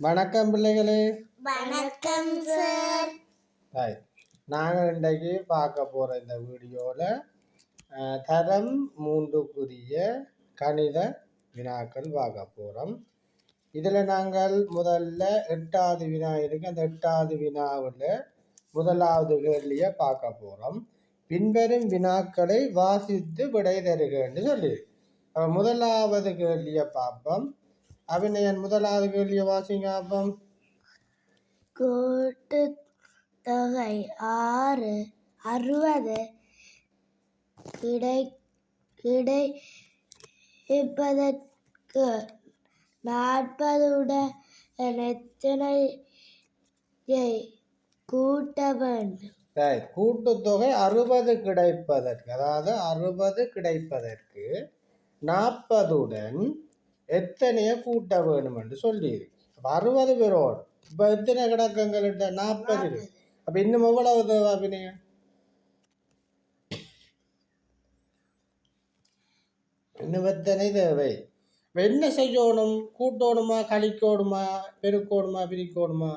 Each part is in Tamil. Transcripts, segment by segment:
வணக்கம் பிள்ளைகளே. வணக்கம் சார். ஹாய். நாங்கள் இன்றைக்கு பார்க்க போகிற இந்த வீடியோவில் தரம் மூன்றுக்குரிய கணித வினாக்கள் பார்க்க போகிறோம் இதில் நாங்கள் முதல்ல எட்டாவது வினா இருக்கு. அந்த எட்டாவது வினாவில் முதலாவது கேள்வியை பார்க்க போகிறோம் பின்வரும் வினாக்களை வாசித்து விடை தருகன்னு சொல்லி. முதலாவது கேள்வியை பார்ப்போம். அபிநயன் முதலாவது கேள்வியை வாசிங்க அப்பம். கூட்டு தொகை ஆறு அறுபது. கிடை கிடைப்பதற்கு நாற்பதுடன் எத்தனையை கூட்ட வேண்டும்? சரி கூட்டுத்தொகை அறுபது கிடைப்பதற்கு அதாவது அறுபது கிடைப்பதற்கு நாற்பதுடன் எத்தனைய கூட்ட வேணும் என்று சொல்லியிருக்கு. அப்போ அறுபது பேரோடு. இப்போ எத்தனை கிடக்கங்கள்ட்ட நாற்பது இருக்கு அப்போ இன்னும் எவ்வளவு தேவை அபிநயம்? இன்னும் எத்தனை தேவை? இப்ப என்ன செய்யணும்? கூட்டணுமா கழிக்கணுமா பெருக்கணுமா பிரிக்கணுமா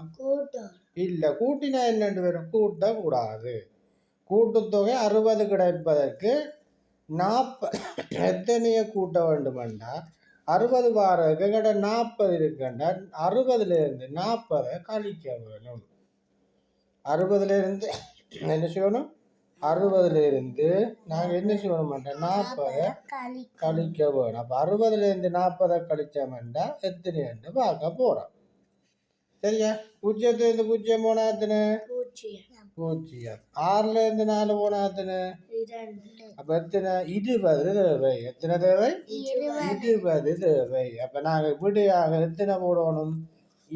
இல்லை கூட்டினா என்னென்று வரும்? கூட்டக்கூடாது கூட்டுத்தொகை அறுபது கிடைப்பதற்கு நாற்ப எத்தனைய கூட்ட வேண்டுமெண்டா அறுபது வாரத்துக்கு எங்கிட்ட நாற்பது இருக்குண்டா அறுபதுலேருந்து நாற்பதை கழிக்க வேணும் அறுபதுலேருந்து என்ன செய்யணும்? அறுபதுலேருந்து நாங்கள் என்ன செய்யணும் மாட்டோம் நாற்பதை கழிக்க வேணும் அப்போ அறுபதுலேருந்து நாற்பதை கழிச்சோம்னா எத்தனைன்னு பார்க்க போகிறோம் சரியா பூஜ்ஜியத்துலேருந்து பூஜ்ஜியம் போனா எத்தனை? பூஜ்ஜியம். பூஜ்ஜியம். ஆறுலேருந்து நாலு போனா எத்தனை? அப்போ எத்தனை? இருபது தேவை. எத்தனை தேவை? இருபது. தேவை. அப்போ நாங்கள் விடையாக எத்தனை போடணும்?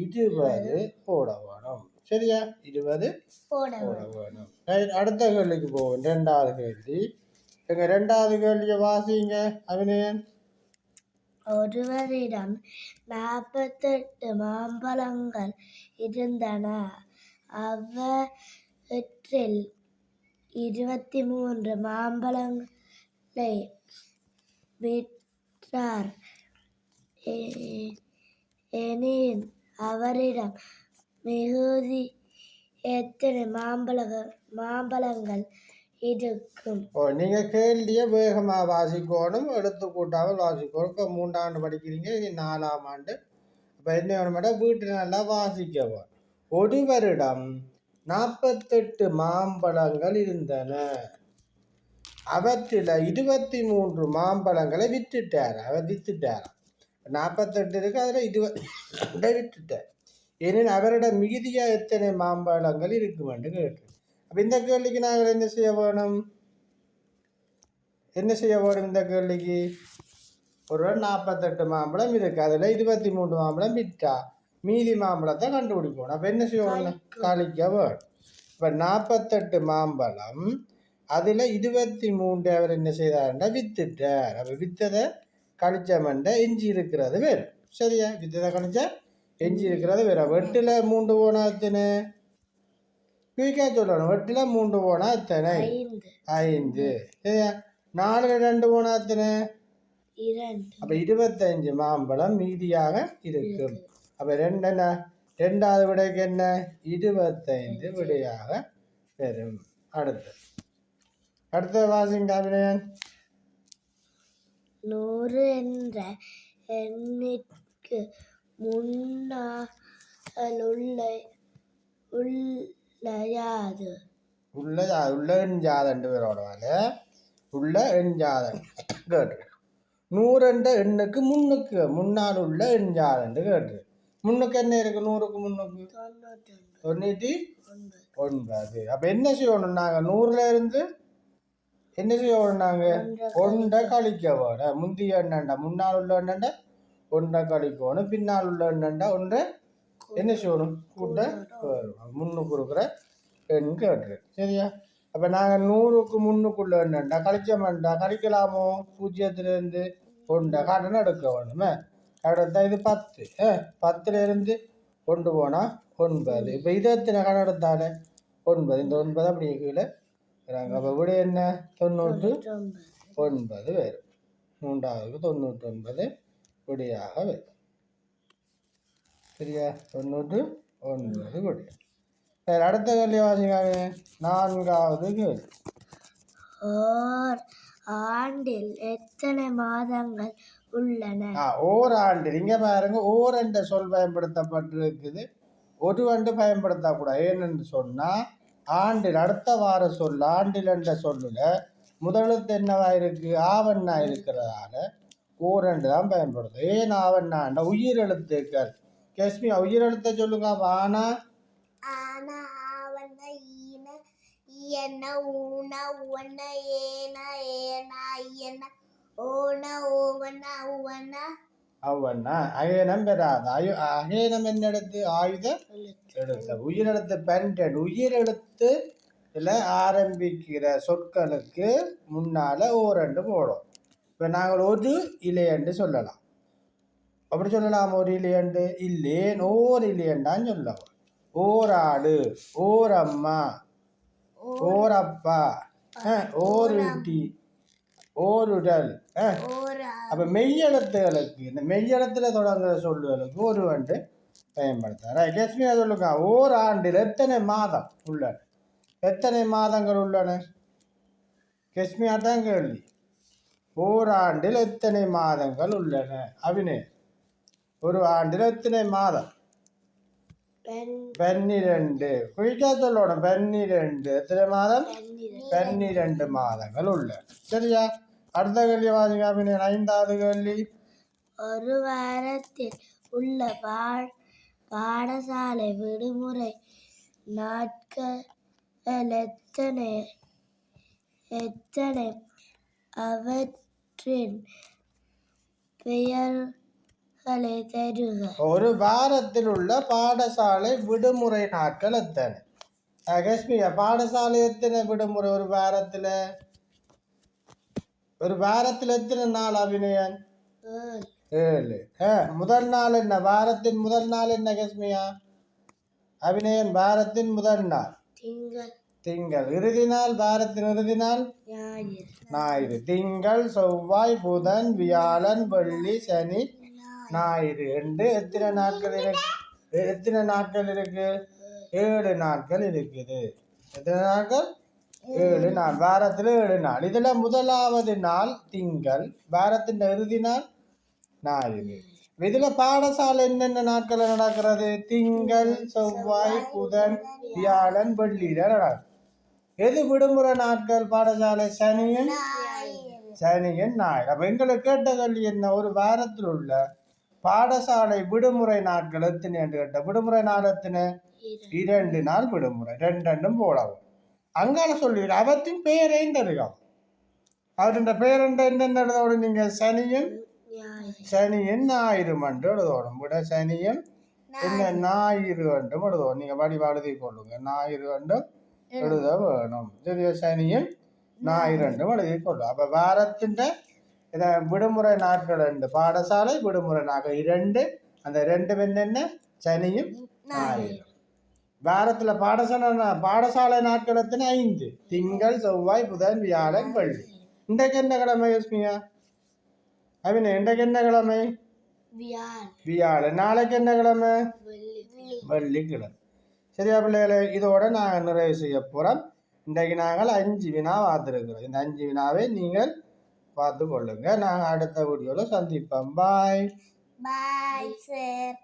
இருபது போட வேணும் சரியா? இருபது போட வேணும் அடுத்த கேள்விக்கு போவோம். ரெண்டாவது கேள்வி. எங்க ரெண்டாவது கேள்வியை வாசிங்க அபிநயன். ஒருவரிடம் நாற்பத்தெட்டு மாம்பழங்கள் இருந்தன. அவற்றில் இருபத்தி மூன்று மாம்பழங்களை விற்றார். எனின் அவரிடம் மிகுதி எத்தனை மாம்பழ மாம்பழங்கள் இருக்கும். ஓ நீங்க கேள்வியை வேகமா வாசிக்கணும். எடுத்து கூட்டாமல் வாசிக்கணும். இப்போ மூன்றாண்டு படிக்கிறீங்க இனி நாலாம் ஆண்டு. இப்போ என்ன வேணுமாட்டா வீட்டில் நல்லா வாசிக்கவும். ஒருவரிடம் நாற்பத்தெட்டு மாம்பழங்கள் இருந்தன. அவற்றில் இருபத்தி மூன்று மாம்பழங்களை விற்றுட்டார் அவர் வித்துட்டார். நாற்பத்தெட்டு இருக்கு அதில் இருபத்தி விட்டுட்டார் ஏனெனில் அவரிடம் மிகுதியாக எத்தனை மாம்பழங்கள் இருக்குமென்று கேட்டு அப்போ இந்த கேள்விக்கு நாங்கள் என்ன செய்ய வேணும்? என்ன செய்ய வேணும் இந்த கேள்விக்கு ஒரு நாற்பத்தெட்டு மாம்பழம் இருக்கு. அதில் இருபத்தி மூணு மாம்பழம் விற்றா மீதி மாம்பழத்தை கண்டுபிடிக்கணும் அப்போ என்ன செய்யணும் கழிக்க வேணும். இப்போ நாற்பத்தெட்டு மாம்பழம் அதில் இருபத்தி மூன்று அவர் என்ன செய்தாருன்னா வித்துட்டார். அப்போ வித்ததை கழிச்சமண்ட எஞ்சி இருக்கிறது வேறு. சரியா? வித்ததை கழிச்சா எஞ்சி இருக்கிறது வேறு. வெட்டில் மூன்று போனா எத்தனை குயிக்காக சொல்லணும் வெட்டில் மூன்று போனா எத்தனை? ஐந்து. நாலு ரெண்டு போனா எத்தனை? அப்போ இருபத்தஞ்சு மாம்பழம் மீதியாக இருக்கும். அப்போ ரெண்டு என்ன? ரெண்டாவது விடைக்கு என்ன? இருபத்தைந்து விடையாக பெறும். அடுத்து. அடுத்த வாசிங்க அபிநயன். நூறு என்ற எண்ணிற்கு முன்னால் உள்ள உள்ள உள்ள உள்ள எண்ஜாதண்டு பேரோட வேலை உள்ள எண்ஜாதன் கேட்டு நூறுன்ற எண்ணுக்கு முன்னுக்கு முன்னால் உள்ள எண்ஜாதண்டு கேட்டு முன்னுக்கு என்ன இருக்கு? நூறுக்கு முன்னுக்கு? தொண்ணூற்றி ஒன்பது. அப்போ என்ன செய்யணும் நாங்கள் நூறுல இருந்து என்ன செய்யணும் நாங்கள் ஒன்றை கழிக்க. வேணும் முந்தைய எண்ணண்டா முன்னால் உள்ள எண்ணண்டா ஒன்றை கழிக்கணும். பின்னால் உள்ள எண்ணண்டா ஒன்றை என்ன செய்யணும்? கூட்ட முன்னுக்கு இருக்கிற எண் கேட்டுரு சரியா? அப்போ நாங்கள் நூறுக்கு முன்னுக்குள்ள எண்ணண்டா கழிச்சோம்டா கழிக்கலாமோ? பூஜ்ஜியத்துலேருந்து ஒன்றை கடன் எடுக்க வேணுமே. அடுத்தா இது பத்து. ஏ பத்துலேருந்து கொண்டு போனால் ஒன்பது. இப்போ இது எத்தனை கடன் எடுத்தாலே? ஒன்பது. இந்த ஒன்பது அப்படி கீழே வராங்க அப்போ விட என்ன? தொண்ணூற்று ஒன்பது வரும். மூன்றாவது தொண்ணூற்றி ஒன்பது விடையாக வரும். சரியா தொண்ணூற்று ஒன்பது கோடி. சரி அடுத்த கேள்வி வாசிக்காங்க நான்காவது கேள்வி. ஓர் ஆண்டில் எத்தனை மாதங்கள் உள்ளன? ஆ ஓராண்டு இங்கே பாருங்க ஓர் என்ற சொல் பயன்படுத்தப்பட்டிருக்குது. ஒரு ஆண்டு பயன்படுத்தக்கூடாது ஏனென்று சொன்னால் ஆண்டில் அடுத்த வார சொல் ஆண்டில் என்ற சொல்லுல முதலெழுத்து என்னவா இருக்கு? ஆவண்ணா இருக்கிறதால ஓரண்டு தான் பயன்படுத்தும். ஏன் ஆவண்ணாண்ட உயிரெழுத்துக்கள் கேஸ்மி உயிரெழுத்தை சொல்லுங்க. வானா ஆன ஆவன ஈன ஈயன ஊன உவன ஏன ஏன ஐயன ஓன ஓவன உவன அவ்வண்ணா அகேனம் பெறாது. அயு அகேனம் என்ன எழுத்து ஆயுத எழுத்து. உயிரெழுத்து பன்னெண்டு உயிரெழுத்து இதில் ஆரம்பிக்கிற சொற்களுக்கு முன்னால் ஓரெண்டு போடும் இப்போ நாங்கள் ஒரு இலையண்டு சொல்லலாம். அப்படி சொல்லலாம் ஒரு இலையண்டு இல்லேன் ஓர் இலையண்டான்னு சொல்லலாம். ஓராடு ஓர் அம்மா ஓர் அப்பா ஓர் இட்டி ஓருடல் ஓர அப்போ மெய்யெழுத்துகளுக்கு இந்த மெய்யெழுத்துல தொடங்குற சொல்லுகளுக்கு ஒரு வண்டு பயன்படுத்துகிறேன் ரைட் லட்சுமி சொல்லுங்க ஓர் ஆண்டில் எத்தனை மாதம் உள்ளன? எத்தனை மாதங்கள் உள்ளன? லட்சுமியா தான் கேள்வி. ஓராண்டில் எத்தனை மாதங்கள் உள்ளன? அபினே ஒரு ஆண்டில் எத்தனை மாதம். பன்னிரெண்டு. குயிக்கா சொல்லணும். பன்னிரெண்டு. எத்தனை மாதம்? பன்னிரண்டு. மாதங்கள் உள்ளன சரியா? அடுத்த கேள்வி வாசிங்க ஐந்தாவது கேள்வி. ஒரு வாரத்தில் உள்ள பா பாடசாலை விடுமுறை நாட்கள் எத்தனை? எத்தனை? அவற்றின் பெயர்களை தருக. ஒரு வாரத்தில் உள்ள பாடசாலை விடுமுறை நாட்கள் எத்தனை? அஹ் கஷ்மியா பாடசாலை எத்தனை விடுமுறை ஒரு வாரத்தில்? ஒரு வாரத்தில் எத்தனை நாள் அபிநயன்? ஏழு. முதல் நாள் என்ன? வாரத்தின் முதல் நாள் என்ன கஷ்மியா அபிநயன் வாரத்தின் முதல் நாள். திங்கள். திங்கள். இறுதி நாள் வாரத்தின் இறுதி நாள்? ஞாயிறு. ஞாயிறு. திங்கள் செவ்வாய் புதன் வியாழன் வெள்ளி சனி ஞாயிறு ரெண்டு எத்தனை நாட்கள் இருக்கு? எத்தனை நாட்கள் இருக்கு? ஏழு நாட்கள் இருக்குது. எத்தனை நாட்கள்? ஏழு நாள். வாரத்தில் ஏழு நாள். இதில் முதலாவது நாள் திங்கள். வாரத்தின் இறுதி நாள் ஞாயிறு. இதில் பாடசாலை என்னென்ன நாட்கள் நடக்கிறது? திங்கள் செவ்வாய் புதன் வியாழன் வெள்ளியில் நடக்கும். எது விடுமுறை நாட்கள்? பாடசாலை? சனியன் சனியன் ஞாயிறு. அப்போ எங்களுக்கு கேட்ட என்ன? ஒரு வாரத்தில் உள்ள பாடசாலை விடுமுறை நாட்கள் எத்தனை என்று கேட்ட விடுமுறை நாள் எத்தனை? இரண்டு. நாள் விடுமுறை. ரெண்டு ரெண்டும் போடவும். அங்கால சொல்லி அவற்றின் பெயரையும் தருகம் அவருடைய பெயர் என்னென்ன எழுதோடும் நீங்க? சனியன்? சனியன் ஞாயிறு மன்று எழுதோடும் விட சனியன் என்ன? ஞாயிறு. என்றும் எழுதுவோம் நீங்க வடிவா எழுதி கொள்ளுங்க. ஞாயிறு என்றும் எழுத வேணும். சனியன் ஞாயிறு. என்றும் எழுதி கொள்ளும் அப்ப வாரத்தின் இத விடுமுறை நாட்கள் ரெண்டு பாடசாலை விடுமுறை நாட்கள் இரண்டு அந்த ரெண்டு என்னென்ன? சனியும் ஞாயிறு வாரத்துல பாடசாலை பாடசாலை நாட்கள் எத்தனை? ஐந்து. திங்கள் செவ்வாய் புதன் வியாழன் வெள்ளி. இன்றைக்கு என்ன கிழமை யோஸ்மியா? அவின இன்றைக்கு என்ன கிழமை? வியாழ் வியாழன். நாளைக்கு என்ன கிழமை? வெள்ளி வெள்ளிக்கிழமை. சரியா பிள்ளைகளே இதோட நாங்கள் நிறைவு செய்ய போகிறோம் இன்றைக்கு நாங்கள் அஞ்சு வினா பார்த்துருக்குறோம் இந்த அஞ்சு வினாவை நீங்கள் பார்த்து கொள்ளுங்க நாங்கள் அடுத்த வீடியோவில் சந்திப்போம். பாய் பாய் சார்